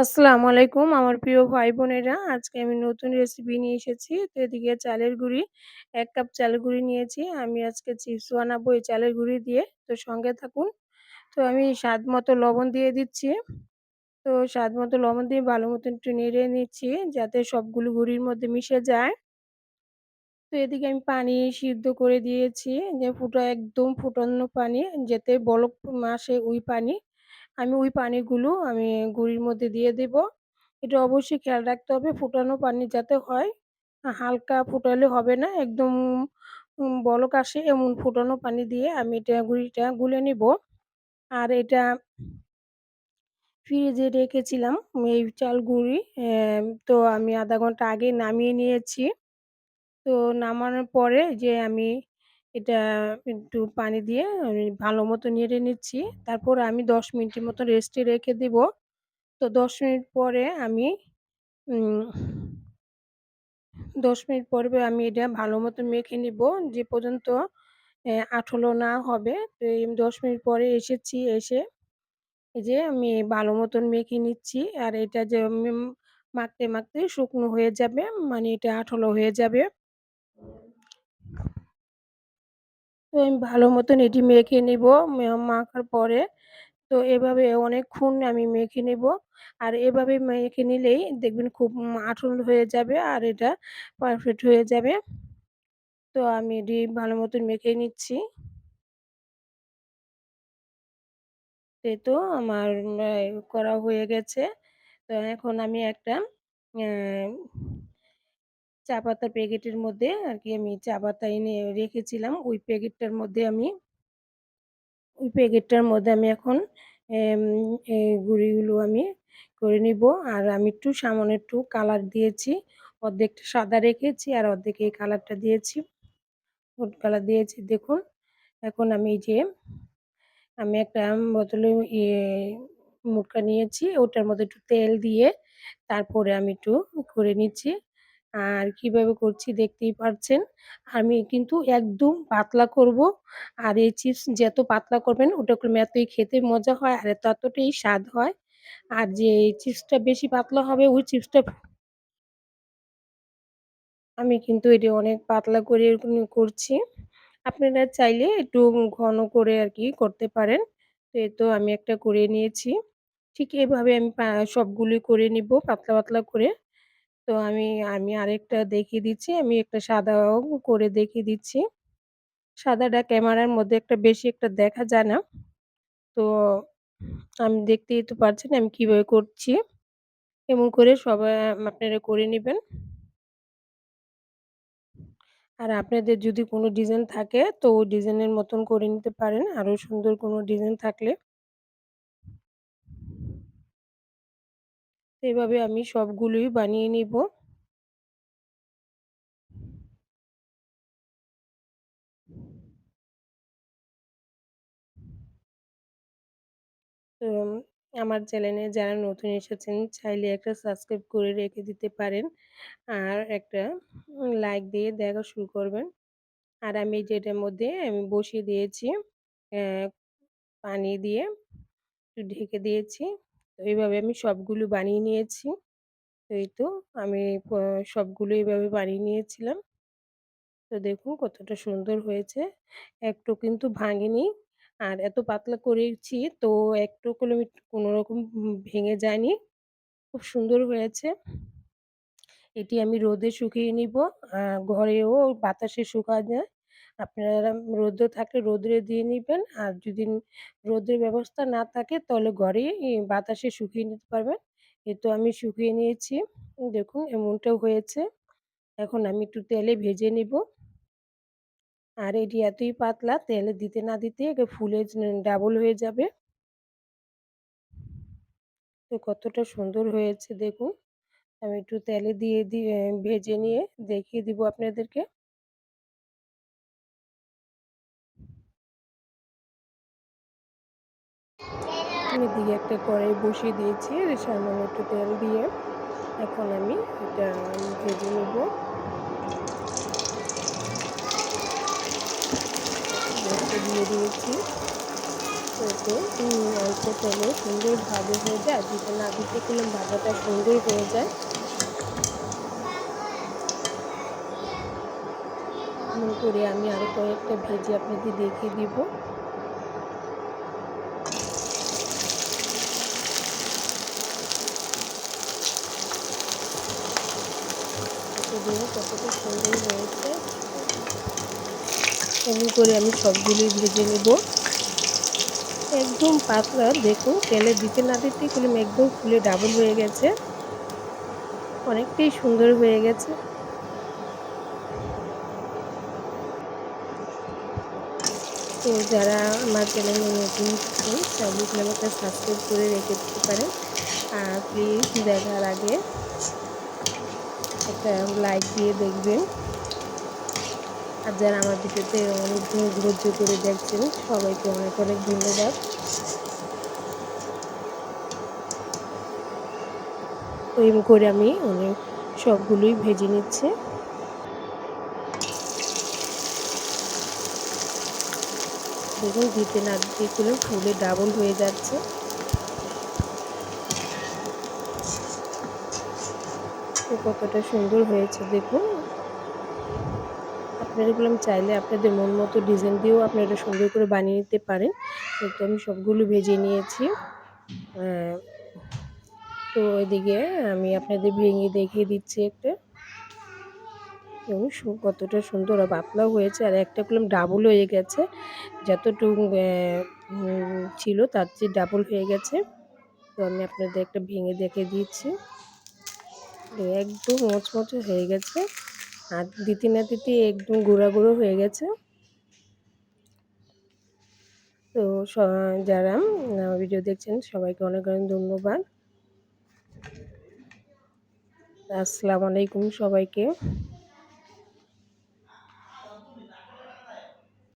আসসালামু আলাইকুম। আমার প্রিয় ভাই বোনেরা আজকে আমি নতুন রেসিপি নিয়ে এসেছি। তো এদিকে চালের গুঁড়ি, এক কাপ চালের গুঁড়ি নিয়েছি। আমি আজকে চিপস বানাবো এই চালের গুঁড়ি দিয়ে। তো সঙ্গে থাকুন। তো আমি স্বাদ মতো লবণ দিয়ে দিচ্ছি। তো স্বাদ মতো লবণ দিয়ে ভালো মতন একটু নেড়ে নিচ্ছি, যাতে সবগুলো গুঁড়ির মধ্যে মিশে যায়। তো এদিকে আমি পানি সিদ্ধ করে দিয়েছি। যে ফুটো, একদম ফুটানো পানি, যেতে বলক আসে ওই পানি আমি ওই পানিগুলো আমি গুঁড়ির মধ্যে দিয়ে দেব। এটা অবশ্যই খেয়াল রাখতে হবে, ফুটানো পানি যাতে হয়। হালকা ফুটালে হবে না, একদম বলক আসে এমন ফুটানো পানি দিয়ে আমি এটা গুঁড়িটা গুলে নিব। আর এটা ফ্রিজে রেখেছিলাম এই চাল গুঁড়ি তো আমি আধা ঘণ্টা আগে নামিয়ে নিয়েছি। তো নামানোর পরে যে আমি এটা একটু পানি দিয়ে আমি ভালো মতো নেড়ে নিচ্ছি। তারপর আমি দশ মিনিটের মতো রেস্টে রেখে দেব। তো দশ মিনিট পরে আমি দশ মিনিট পরে আমি এটা ভালো মতো মেখে নিব। যে পর্যন্ত আঠলো না হবে। তো এই দশ মিনিট পরে এসেছি এসে, এই যে আমি ভালো মতন মেখে নিচ্ছি। আর এটা যে মাখতে মাখতে শুকনো হয়ে যাবে। মানে এটা আঠলো হয়ে যাবে। তো আমি ভালো মতন এটি মেখে নিব মাখার পরে। তো এভাবে অনেকক্ষণ আমি মেখে নেব। আর এভাবে মেখে নিলেই দেখবেন খুব আঠল হয়ে যাবে আর এটা পারফেক্ট হয়ে যাবে। তো আমি এটি ভালো মতন মেখে নিচ্ছি। তো আমার করা হয়ে গেছে। তো এখন আমি একটা চা পাতার প্যাকেটের মধ্যে আর কি আমি চা পাতা এনে রেখেছিলাম। ওই প্যাকেটটার মধ্যে আমি ওই প্যাকেটটার মধ্যে আমি এখন গুঁড়িগুলো আমি করে নিব। আর আমি একটু সামান্য একটু কালার দিয়েছি। অর্ধেকটা সাদা রেখেছি আর অর্ধেক এই কালারটা দিয়েছি। ফুড কালার দিয়েছি। দেখুন, এখন আমি যে আমি একটা বোতলে মুটকা নিয়েছি। ওটার মধ্যে একটু তেল দিয়ে তারপরে আমি একটু করে নিচ্ছি। আর কীভাবে করছি দেখতেই পারছেন। আমি কিন্তু একদম পাতলা করব। আর এই চিপস যত পাতলা করবেন ওটা করলে এতই খেতে মজা হয় আর ততটাই স্বাদ হয়। আর যে চিপসটা বেশি পাতলা হবে ওই চিপসটা আমি কিন্তু এটি অনেক পাতলা করে করছি। আপনারা চাইলে একটু ঘন করে আর কি করতে পারেন। এই তো আমি একটা করে নিয়েছি। ঠিক এভাবে আমি সবগুলি করে নিব পাতলা পাতলা করে। তো আমি আমি আরেকটা দেখিয়ে দিচ্ছি। আমি একটা সাদাও করে দেখিয়ে দিচ্ছি। সাদাটা ক্যামেরার মধ্যে একটা বেশি একটা দেখা যায় না। তো আমি দেখতেই তো পারছেন আমি কীভাবে করছি। এমন করে সবাই, আপনারা করে নেবেন। আর আপনাদের যদি কোনো ডিজাইন থাকে তো ওই ডিজাইনের মতন করে নিতে পারেন। আরও সুন্দর কোনো ডিজাইন থাকলে। এভাবে আমি সবগুলোই বানিয়ে নিব। তো আমার চ্যানেলে যারা নতুন এসেছেন, চাইলে একটা সাবস্ক্রাইব করে রেখে দিতে পারেন। আর একটা লাইক দিয়ে দেখা শুরু করবেন। আর আমি যেটার মধ্যে আমি বসিয়ে দিয়েছি পানি দিয়ে একটু ঢেকে দিয়েছি। তো এইভাবে আমি সবগুলো বানিয়ে নিয়েছি। এই তো আমি সবগুলো এইভাবে বানিয়ে নিয়েছিলাম। তো দেখুন কতটা সুন্দর হয়েছে। একটু কিন্তু ভাঙেনি। আর এত পাতলা করেছি তো একটু কোনো রকম ভেঙে যায়নি। খুব সুন্দর হয়েছে। এটি আমি রোদে শুকিয়ে নিব। ঘরেও বাতাসে শুকা যায়। আপনারা রোদ্র থাকলে রোদ্রে দিয়ে নেবেন। আর যদি রোদের ব্যবস্থা না থাকে তাহলে ঘরে বাতাসে শুকিয়ে নিতে পারবেন। এ তো আমি শুকিয়ে নিয়েছি। দেখুন এমনটাও হয়েছে। এখন আমি একটু তেলে ভেজে নিব। আর এটি এতই পাতলা, তেলে দিতে না দিতে ফুলে ডাবল হয়ে যাবে। তো কতটা সুন্দর হয়েছে দেখুন। আমি একটু তেলে দিয়ে দিয়ে ভেজে নিয়ে দেখিয়ে দিব আপনাদেরকে। দিয়ে একটা কড়াই বসিয়ে দিয়েছি সামান্য একটু তেল দিয়ে এখন আমি এটা ভেজে নেব। দিয়ে দিয়েছি। এতে অল্প তেলে সুন্দর ভাজা হয়ে যায় দিতে না দিতে গেলে ভাজাটা সুন্দর হয়ে যায়। করে আমি আরও কয়েকটা ভেজে আপনাদের দেখিয়ে দিব। দেখুন কতটা সুন্দর হয়েছে। এমন করে আমি সবগুলি ভেজে নেব। একদম পাতলা, দেখুন, তেলে দিতে না দিতে কলম একদম ফুলে ডাবল হয়ে গেছে। অনেকটাই সুন্দর হয়ে গেছে। তো যারা আমার চ্যানেলে নতুন চাইলে আমাকে সাবস্ক্রাইব করে রেখে দিতে পারেন। আর প্লিজ দেখার আগে একটা লাইক দিয়ে দেখবেন। আর যারা আমার ভিডিওতে অনেক ধৈর্য করে দেখছেন, সবাইকে অনেক অনেক ধন্যবাদ। ওই করে আমি অনেক সবগুলোই ভেজে নিচ্ছে। দেখুন, দিতে না দিতে করে ফুলে ডাবল হয়ে যাচ্ছে। কতটা সুন্দর হয়েছে, দেখুন। আপনারা এগুলো চাইলে আপনাদের মন মতো ডিজাইন দিয়েও আপনারা সুন্দর করে বানিয়ে নিতে পারেন। তো আমি সবগুলো ভেজে নিয়েছি। তো এদিকে আমি আপনাদের ভেঙে দেখিয়ে দিচ্ছি একটা। এবং কতটা সুন্দর পাতলাও হয়েছে। আর একটা কলম ডাবল হয়ে গেছে। যতটুকু ছিল তার চেয়ে ডাবল হয়ে গেছে। তো আমি আপনাদের একটা ভেঙে দেখে দিচ্ছি। একদম মচমচে হয়ে গেছে। আর দিতি না দিতি একদম গুঁড়া গুঁড়ো হয়ে গেছে। তো যারা ভিডিও দেখছেন, সবাইকে অনেক অনেক ধন্যবাদ। আসসালামু আলাইকুম সবাইকে।